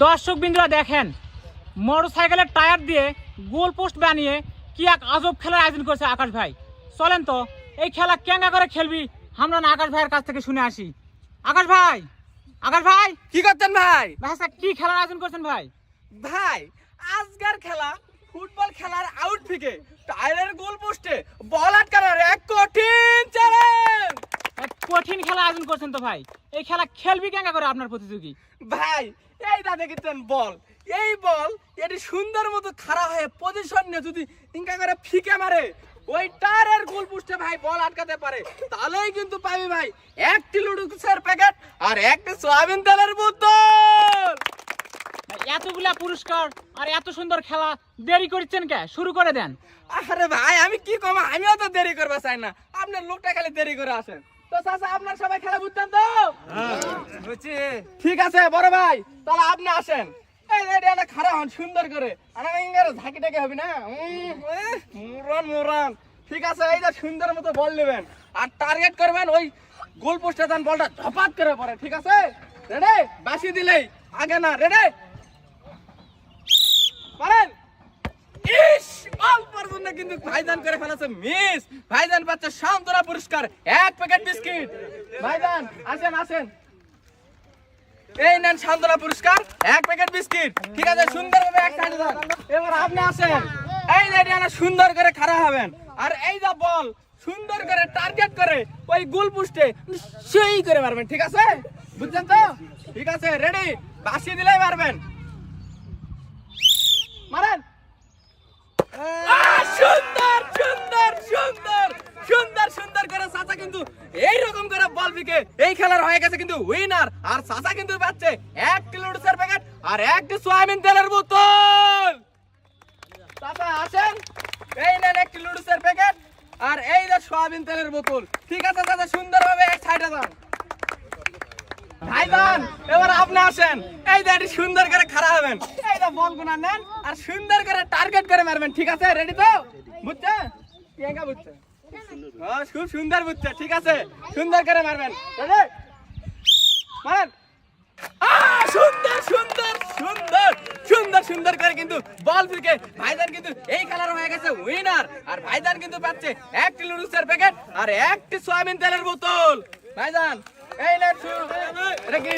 দর্শক বিন্দুরা দেখেন মোটর সাইকেলের টায়ার দিয়ে গোল পোস্ট বানিয়ে কি এক আজব খেলার আয়োজন করেছে আকাশ ভাই। চলেন তো এই খেলা কেঙ্গা করে খেলবি? আমরা না আকাশ ভাইয়ের কাছ থেকে শুনে আসি। আকাশ ভাই আকাশ ভাই। কি করছেন ভাই? ভাই আচ্ছা, কি খেলার আয়োজন করছেন ভাই? ভাই আজকের খেলা ফুটবল খেলার আউট থেকে টায়ারের গোল পোস্টে বল আটকানোর এক কঠিন চ্যালেঞ্জ কঠিন খেলা আয়োজন করছেন তো ভাই। এই খেলা খেলবি কেঙ্গা করে আপনার প্রতিযোগী? ভাই এই দা দেখেছেন বল। এই বল এটি সুন্দর মতো খাড়া হয়ে পজিশন নিয়ে যদি ইনকা করে ফিকে মারে ওই টায়ারের গোল পোস্টে ভাই বল আটকাতে পারে। তাহলেই কিন্তু পাবি ভাই একটি লুডুসের প্যাকেট আর একটি সয়াবিন তেলের বোতল। এতগুলা পুরস্কার আর এত সুন্দর খেলা দেরি করছেন কে? শুরু করে দেন। আরে ভাই আমি কি কম? আমিও তো দেরি করবা চাই না। আপনার লোকটা খালি দেরি করে আসেন। তো চাচা আপনার সবাই খেলা বুঝতেন তো? ঠিক আছে বড় ভাই তাহলে আপনি আসেন। খাড়া হন সুন্দর করে। আর ঝাঁকি টাকি হবি না? মুরান মুরান ঠিক আছে এই যে সুন্দর মতো বল নেবেন। আর টার্গেট করবেন ওই গোল পোস্টে যান বলটা ধপাত করে পড়ে ঠিক আছে? রেডি? বাসি দিলেই আগে না রেডি? পারেন সুন্দর করে খাড়া হবেন। আর এই যা বল, সুন্দর করে টার্গেট করে ওই গোল পোস্টে সেই করে মারবেন, ঠিক আছে? বুঝছেন তো? ঠিক আছে রেডি বাসি দিলেই মারবেন। মারেন আহ, সুন্দর সুন্দর সুন্দর সুন্দর সুন্দর করে চাচা কিন্তু এই রকম করে বল এই খেলার হয়ে গেছে কিন্তু উইনার আর চাচা কিন্তু পাচ্ছে এক কিলো নুডলসের প্যাকেট আর একটি সয়াবিন তেলের বোতল। চাচা আসেন। এই নেন এক কিলো নুডলসের প্যাকেট আর এই যে সয়াবিন তেলের বোতল। ঠিক আছে চাচা সুন্দরভাবে এক সাইডে যান। ভাইজান এবার আপনি আসেন। এই যে সুন্দর করে খাড়া হবেন। এই যে বল গুনা নেন আর সুন্দর করে টার্গেট করে মারবেন। ঠিক আছে রেডি তো? বুঝছে কেঙ্গা বুঝছে হ্যাঁ খুব সুন্দর বুঝছে, ঠিক আছে? সুন্দর করে মারবেন। মারেন। সুন্দর সুন্দর সুন্দর সুন্দর সুন্দর করে কিন্তু বল ফিরকে ভাইজান কিন্তু এই খেলার হয়ে গেছে উইনার আর ভাইজান কিন্তু পাচ্ছে একটি লুডুসের প্যাকেট আর একটি সয়াবিন তেলের বোতল। ভাইজান, এই নেন এটা কি?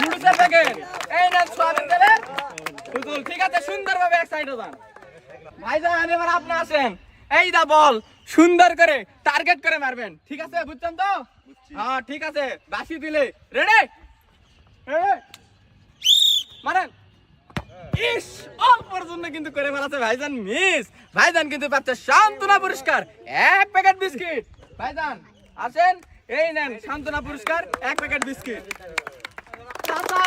লুডুসের প্যাকেট এই নেন সয়াবিন তেলের বোতল। ঠিক আছে, সুন্দরভাবে এক সাইডে যান। ভাইজান, এবার আপনি আসেন। এই দা বল সুন্দর করে টার্গেট করে মারবেন। ঠিক আছে বুঝছেন তো? হ্যাঁ ঠিক আছে বাসি দিলে। রেডি মারেন। ইস অল্পর জন্য কিন্তু করে ফেলাছে ভাইজান মিস ভাইজান কিন্তু পাচ্ছে সান্ত্বনা পুরস্কার। এক প্যাকেট বিস্কিট ভাইজান আসেন। এই নেন সান্ত্বনা পুরস্কার এক প্যাকেট বিস্কিট চাচা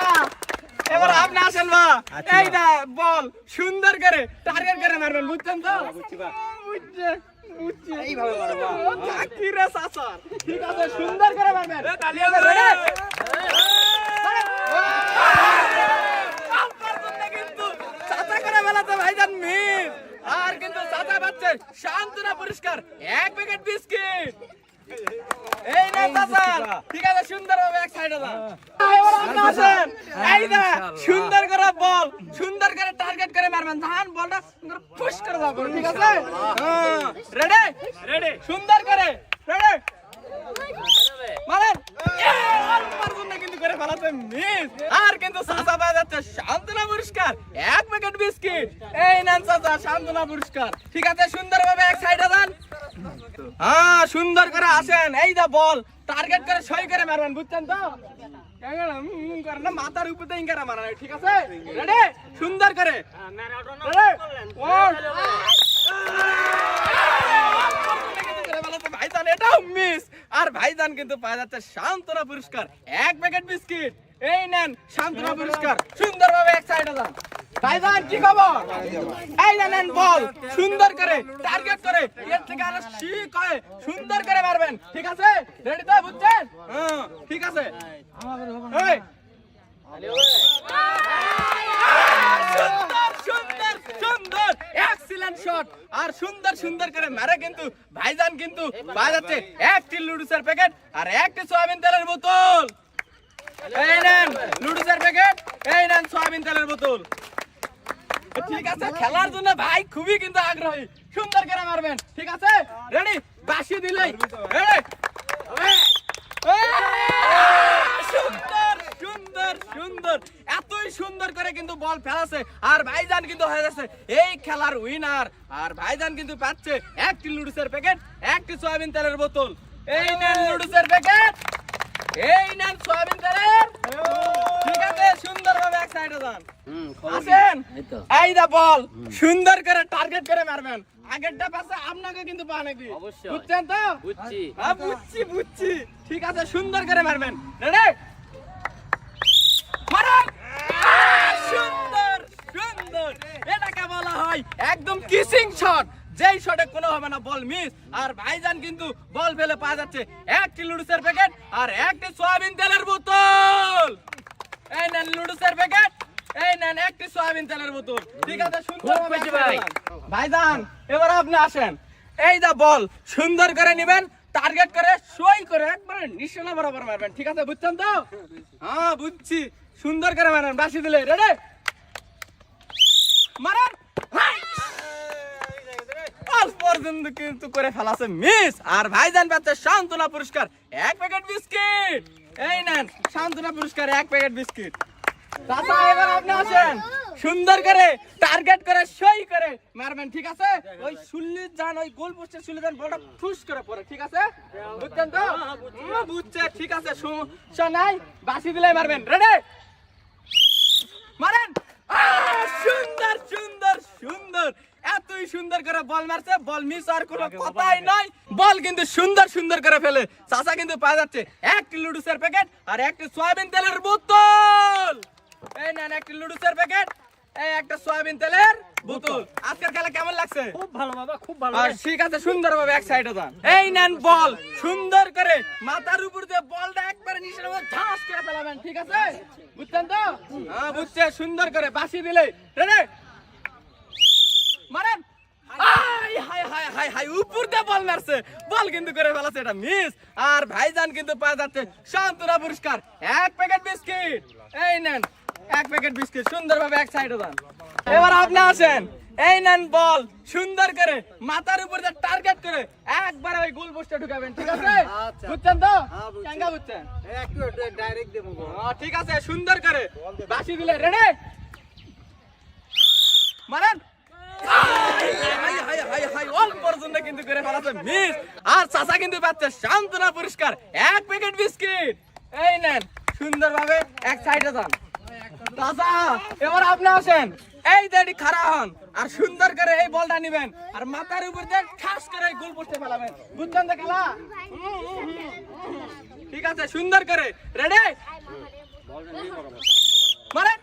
এবার আপনি আসেন বা। এই দা বল সুন্দর করে টার্গেট করে মারবেন বুঝছেন তো? বুঝছে বুঝছে। এইভাবে মারবা কি রে চাচা ঠিক আছে সুন্দর করে মারবেন আর কিন্তু চাচা পাচ্ছে শান্তনা পুরস্কার এক প্যাকেট বিস্কিট। এই না চাচা। ঠিক আছে সুন্দর ভাবে এক সাইডে দাও। আসেন এই না সুন্দর করে বল সুন্দর করে মারবেন। ধান বলটা পুশ করে দাও ঠিক আছে? রেডি রেডি সুন্দর করে। রেডি মারেন। জন্য কিন্তু করে ফেলাতে মিস। আর কিন্তু চাচা পাওয়া যাচ্ছে শান্তনা পুরস্কার। এক প্যাকেট বিস্কিট। এই নেন শান্তনা পুরস্কার। ঠিক আছে সুন্দরভাবে এক সাইডে হ্যাঁ সুন্দর করে আসেন। এই দা বল টার্গেট করে সই করে মারবেন বুঝছেন তো? মাথার ঠিক আছে? সুন্দর করে ভাইজান মিস আর ভাইজান কিন্তু পাওয়া যাচ্ছে পুরস্কার। এক প্যাকেট বিস্কিট এই নেন শান্তনা পুরস্কার। সুন্দরভাবে এক সাইডে যান। ভাইজান কি খবর? এই বল, সুন্দর করে টার্গেট করে, এর থেকে আরও শিক হয় সুন্দর করে মারবেন, ঠিক আছে? রেডি তো, বুঝছেন? হ্যাঁ ঠিক আছে। সুন্দর সুন্দর সুন্দর এক্সিলেন্ট শট আর সুন্দর সুন্দর করে মারে কিন্তু ভাইজান কিন্তু বাজাচ্ছে একটি লুডুসের প্যাকেট আর একটি সয়াবিন তেলের বোতল। এই নেন, লুডুসের প্যাকেট এই নেন, সয়াবিন তেলের বোতল। ঠিক আছে, খেলার জন্য ভাই খুবই কিন্তু আগ্রহী। সুন্দর করে মারবেন, ঠিক আছে? রেডি বাসি সুন্দর এতই সুন্দর করে কিন্তু বল ফেলাছে, আর ভাইজান কিন্তু হয়ে যাচ্ছে এই খেলার উইনার আর ভাইজান কিন্তু পাচ্ছে একটি লুডুসের প্যাকেট একটি সয়াবিন তেলের বোতল। এই নেন লুডুসের প্যাকেট এই নেন সয়াবিন তেলের ঠিক আছে সুন্দরভাবে এক সাইডে যান আসেন? এই বল সুন্দর করে টার্গেট করে মারবেন। আগেরটা পাশে আপনাকে কিন্তু পা নাকি। বুঝছেন তো? বুঝছি। বুঝছি বুঝছি। ঠিক আছে সুন্দর করে মারবেন। রেডি সুন্দর সুন্দর। এটাকে বলা হয় একদম কিসিং শট যেই শটে কোনো হবে না বল মিস আর ভাইজান কিন্তু বল ফেলে পাওয়া যাচ্ছে। একটি লুডুসের প্যাকেট আর একটি সয়াবিন তেলের বোতল। এই নেন লুডুসের প্যাকেট এই নেন একটি সয়াবিন তেলের বোতল। ঠিক আছে সুন্দর ভাই। ভাইজান এবার আপনি আসেন। এই দা বল সুন্দর করে নেবেন টার্গেট করে সই করে একবারে নিশানা বরাবর মারবেন। ঠিক আছে বুঝছেন তো? হ্যাঁ বুঝছি। সুন্দর করে মারেন বাসি দিলে। রেডি মারেন। পর্যন্ত কিন্তু করে ফেলাছে মিস আর ভাইজান পাচ্ছে সান্ত্বনা পুরস্কার। এক প্যাকেট বিস্কিট এই নেন, সান্ত্বনা পুরস্কার এক প্যাকেট বিস্কিট। চাচা, এবার আপনি আসেন। সুন্দর করে টার্গেট করে সই করে মারবেন, ঠিক আছে? ওই শুনলি যান, ওই গোল পোস্টে শুনলি যান, বলটা ফুস করে পড়ে, ঠিক আছে? বুঝছেন তো? বুঝছে, ঠিক আছে সমস্যা নাই বাসি দিলে মারবেন। রেডি মারেন! সুন্দর সুন্দর সুন্দর। এতই সুন্দর করে বল মারছে বল মিস আর কোনো কথাই নাই। বল কিন্তু সুন্দর সুন্দর করে ফেলে। চাচা কিন্তু পাওয়া যাচ্ছে। একটি লুডুসের প্যাকেট আর একটি সয়াবিন তেলের বোতল। এই নেন একটি লুডুসের প্যাকেট এই একটা সয়াবিন তেলের বোতল। আজকের খেলা কেমন লাগছে? খুব ভালো বাবা খুব ভালো আর ঠিক আছে সুন্দর ভাবে এক সাইডে যান। এই নেন বল। সুন্দর করে মাথার উপর দিয়ে বলটা একবারে নিচের মধ্যে ঝাঁস করে ফেলাবেন ঠিক আছে? বুঝছেন তো? হ্যাঁ বুঝছে। সুন্দর করে বাসি দিলে রেডি। মারেন। উপর দিয়ে বল মারছে বল কিন্তু করে ফেলাছে এটা মিস আর ভাইজান কিন্তু পাওয়া যাচ্ছে। শান্তনা পুরস্কার। এক প্যাকেট বিস্কিট এই নেন এক প্যাকেট বিস্কিট সুন্দরভাবে এক সাইডে যান এবার আপনি আসেন। এই নেন বল সুন্দর করে মাথার উপর দিয়ে টার্গেট করে একবার ওই গোল পোস্টে ঢুকাবেন ঠিক আছে? বুঝছেন তো? কেঙ্গা বুঝছেন? ডাইরেক্ট দেবো হ্যাঁ, ঠিক আছে সুন্দর করে। বাসি দিলে রেডি মারেন। আর এই নেন সুন্দরভাবে এক আর সুন্দর করে, এই বলটা নিবেন। আর মাথার উপর দিয়ে ঠাস করে গোল পোস্টে ফেলাবেন বুঝছেন তো খেলা। ঠিক আছে, সুন্দর করে, রেডি? মারেন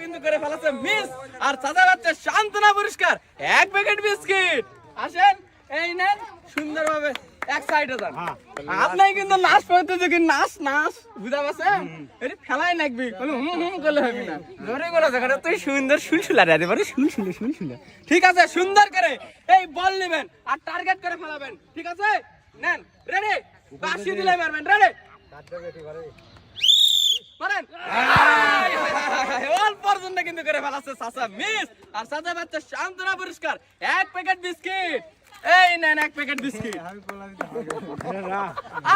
কিন্তু করে ফেলাছে মিস। আর চাচা বাচ্চা সান্ত্বনা পুরস্কার। এক প্যাকেট বিস্কিট। আসেন এই নেন সুন্দরভাবে এক সাইডে যান। আপনি কিন্তু নাচ পড়তে যদি নাচ নাচ বুঝা পাচ্ছে এটি ফেলাই নাকবি কোনো হুম হুম করলে হবে না। ধরে কোনো জায়গাটা তুই সুন্দর শুনশুলা রে পারে শুন শুনে শুন শুনে ঠিক আছে সুন্দর করে এই বল নেবেন আর টার্গেট করে ফেলাবেন। ঠিক আছে? নেন রেডি বাসি দিলে মারবেন রেডি কিন্তু করে ফেলাচ্ছে মিস। আর সান্ত্বনা পুরস্কার। এক প্যাকেট বিস্কিট। এই নেন এক প্যাকেট বিস্কিট।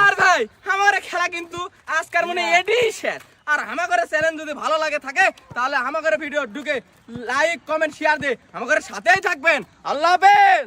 আর ভাই, আমার খেলা কিন্তু আজকের মনে এডি শেষ আর আমাদের চ্যানেল যদি ভালো লাগে থাকে, তাহলে আমাদের ভিডিও ঢুকে লাইক কমেন্ট শেয়ার দিয়ে আমাদের সাথেই থাকবেন। আল্লাহ হাফেজ!